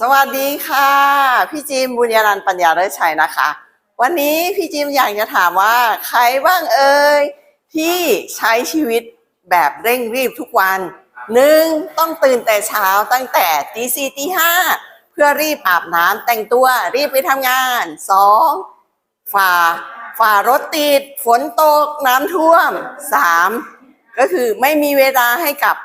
สวัสดีค่ะ พี่จิมบุญญานันท์ปัญญาเลิศชัยนะคะ วันนี้พี่จิมอยากจะถามว่า ใครบ้างเอ่ยที่ใช้ชีวิตแบบเร่งรีบทุกวันหนึ่งต้องตื่นแต่เช้าตั้งแต่ตีสี่ตีห้าเพื่อรีบอาบน้ำแต่งตัวรีบไปทำงานสองฝ่าฝ่ารถติดฝนตกน้ำท่วมสามก็คือไม่มีเวลาให้กับ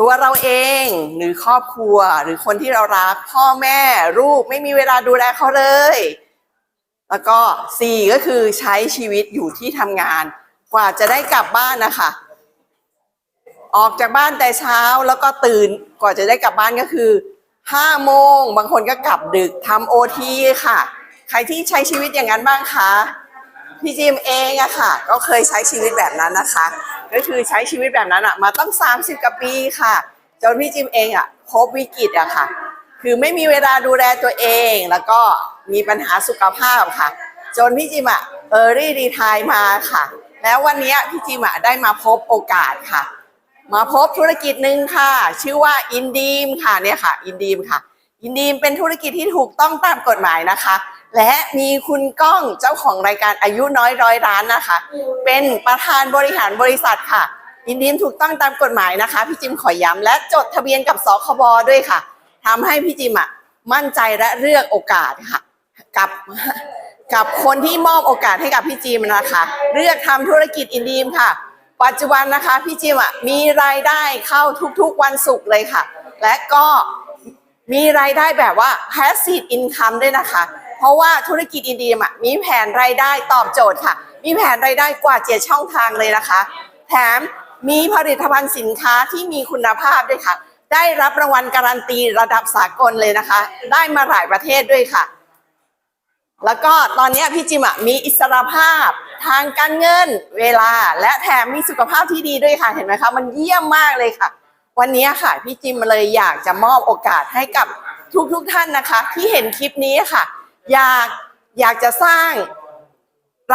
ตัวเราเองหรือครอบครัวหรือคนที่เรารักพ่อแม่ลูกไม่มีเวลาดูแลเขาเลย แล้วก็สี่ก็คือใช้ชีวิตอยู่ที่ทำงาน กว่าจะได้กลับบ้านนะคะ ออกจากบ้านแต่เช้าแล้วก็ตื่นกว่าจะได้กลับบ้านก็คือห้าโมงบางคนก็กลับดึกทำโอทีค่ะ ใครที่ใช้ชีวิตอย่างนั้นบ้างคะ พี่จิมเองอะค่ะ ก็เคยใช้ชีวิตแบบนั้นนะคะ ก็คือใช้ชีวิตแบบนั้นอะมาตั้ง 30กว่าปีค่ะ จนพี่จิมเองอะพบวิกฤตอะค่ะ คือไม่มีเวลาดูแลตัวเอง แล้วก็มีปัญหาสุขภาพค่ะ จนพี่จิมอะเออรี่รีทายมาค่ะ แล้ววันนี้พี่จิมอะได้มาพบโอกาสค่ะ มาพบธุรกิจหนึ่งค่ะ ชื่อว่าอินดีมค่ะเนี่ยค่ะ อินดีมค่ะ อินดีมเป็นธุรกิจที่ถูกต้องตามกฎหมายนะคะ และมีคุณก้องเจ้าของรายการอายุน้อยร้อยร้านนะคะ เป็นประธานบริหารบริษัทค่ะอินดีมถูกต้องตามกฎหมายนะคะ พี่จิมขอย้ำและจดทะเบียนกับสคบด้วยค่ะทำให้พี่จิมอะมั่นใจและเลือกโอกาสค่ะ กับกับคนที่มอบโอกาสให้กับพี่จิมนะคะ เลือกทำธุรกิจอินดีมค่ะ ปัจจุบันนะคะพี่จิมอะมีรายได้เข้าทุกๆวันศุกร์เลยค่ะ และก็มีรายได้แบบว่า passive income ด้วยนะคะ ราะว่าธุรกิจอินดีมอะมีแผนรายได้ตอบโจทย์ค่ะ มีแผนรายได้กว่าเจ็ดช่องทางเลยนะคะ แถมมีผลิตภัณฑ์สินค้าที่มีคุณภาพด้วยค่ะ ได้รับรางวัลการันตีระดับสากลเลยนะคะ ได้มาหลายประเทศด้วยค่ะ แล้วก็ตอนนี้พี่จิมอะมีอิสรภาพทางการเงินเวลา และแถมมีสุขภาพที่ดีด้วยค่ะเห็นไหมคะ มันเยี่ยมมากเลยค่ะ วันนี้ค่ะพี่จิมเลยอยากจะมอบโอกาสให้กับทุกๆทท่านนะคะ ที่เห็นคลิปนี้ค่ะ อยากอยากจะสร้าง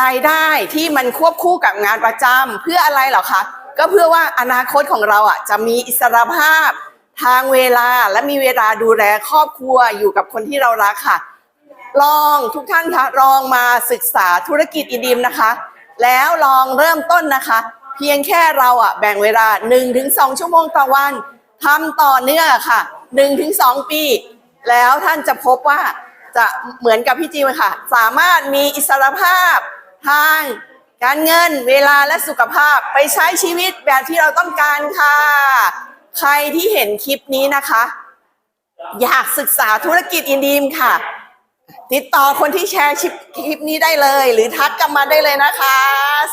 รายได้ที่มันควบคู่กับงานประจำเพื่ออะไรเหรอคะก็เพื่อว่าอนาคตของเราอะจะมีอิสรภาพทางเวลาและมีเวลาดูแลครอบครัวอยู่กับคนที่เรารักค่ะ ลองทุกท่านคะลองมาศึกษาธุรกิจอีดิมนะคะ แล้วลองเริ่มต้นนะคะ เพียงแค่เราอะแบ่งเวลา 1-2 ชั่วโมงต่อวันทำต่อเนื่องค่ะ 1-2 ปี แล้วท่านจะพบว่า จะเหมือนกับพี่จิมค่ะ สามารถมีอิสรภาพทางการเงินเวลาและสุขภาพไปใช้ชีวิตแบบที่เราต้องการค่ะ ใครที่เห็นคลิปนี้นะคะ อยากศึกษาธุรกิจอินดีมค่ะ ติดต่อคนที่แชร์คลิปนี้ได้เลย หรือทักกลับมาได้เลยนะคะ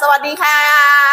สวัสดีค่ะ